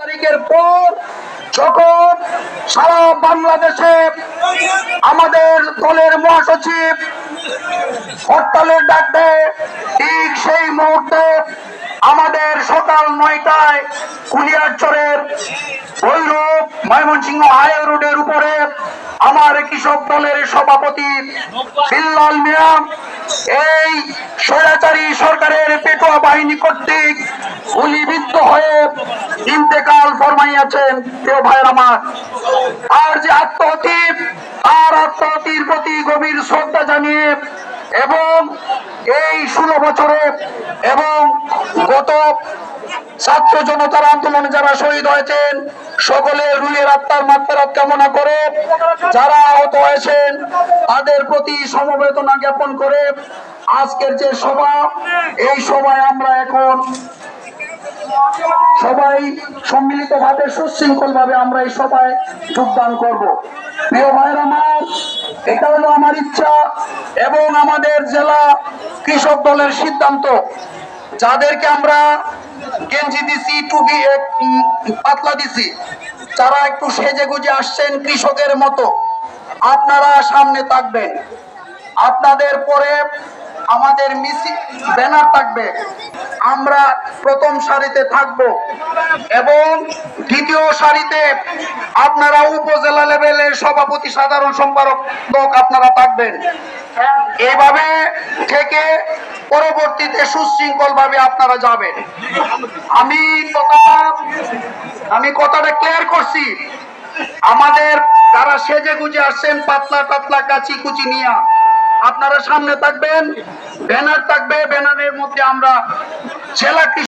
তারিখের পর যখন সারা বাংলাদেশে আমাদের দলের মহাসচিব হরতালের ডাক ঠিক সেই মুহূর্তে আমাদের সকাল নয়টায় কুলিয়ারচরের ভৈরব ময়মনসিংহ হাই রোডের উপরে আমার কৃষক দলের সভাপতি বিল্লাল মিয়া, এই স্বৈরাচারী সরকারের পেটোয়া বাহিনী কর্তৃক গুলিবিদ্ধ হয়ে ইন্তেকাল ফরমাইয়াছেন, প্রিয় ভাইয়ের আমার। আর যে আত্মহতি, আর আত্মহতির প্রতি গভীর শ্রদ্ধা জানিয়ে এবং এই ষোলো বছরে এবং গত ছাত্র জনতার আন্দোলনে যারা শহীদ হয়েছেন, সকলের রুহের আত্মার মাত্রাত কামনা করে যারা আহত হয়েছেন, তাদের প্রতি সমবেদনা জ্ঞাপন করে আজকের যে সভা, এই সভায় আমরা এখন সবাই সম্মিলিত ভাবে সুশৃঙ্খল ভাবে আমরা এই সভায় যোগদান করব। প্রিয় ভাইয়ের আমার এটা হলো আমার ইচ্ছা এবং আমাদের জেলা কৃষক দলের সিদ্ধান্ত। যাদেরকে আমরা গেঞ্জি দিছি, টুপি পাতলা দিছি যারা একটু সেজে গুজে আসছেন কৃষকের মতো। আপনারা সামনে থাকবেন। আপনাদের পরে আমাদের মিছিল ব্যানার থাকবে। আমরা প্রথম সারিতে থাকব এবং দ্বিতীয় সারিতে আপনারা উপজেলা লেভেলের সভাপতি, সাধারণ সম্পাদক আপনারা থাকবেন। এইভাবে থেকে পরবর্তীতে সুশৃঙ্খল ভাবে আপনারা যাবেন। আমি কথাটা আমি কথাটা ক্লিয়ার করছি। আমাদের তারা সেজে গুজে আসছেন পাতলা টাতলা কাচি কুচি নিয়ে আপনারা সামনে থাকবেন ব্যানার থাকবে ব্যানারের মধ্যে আমরা ছেলা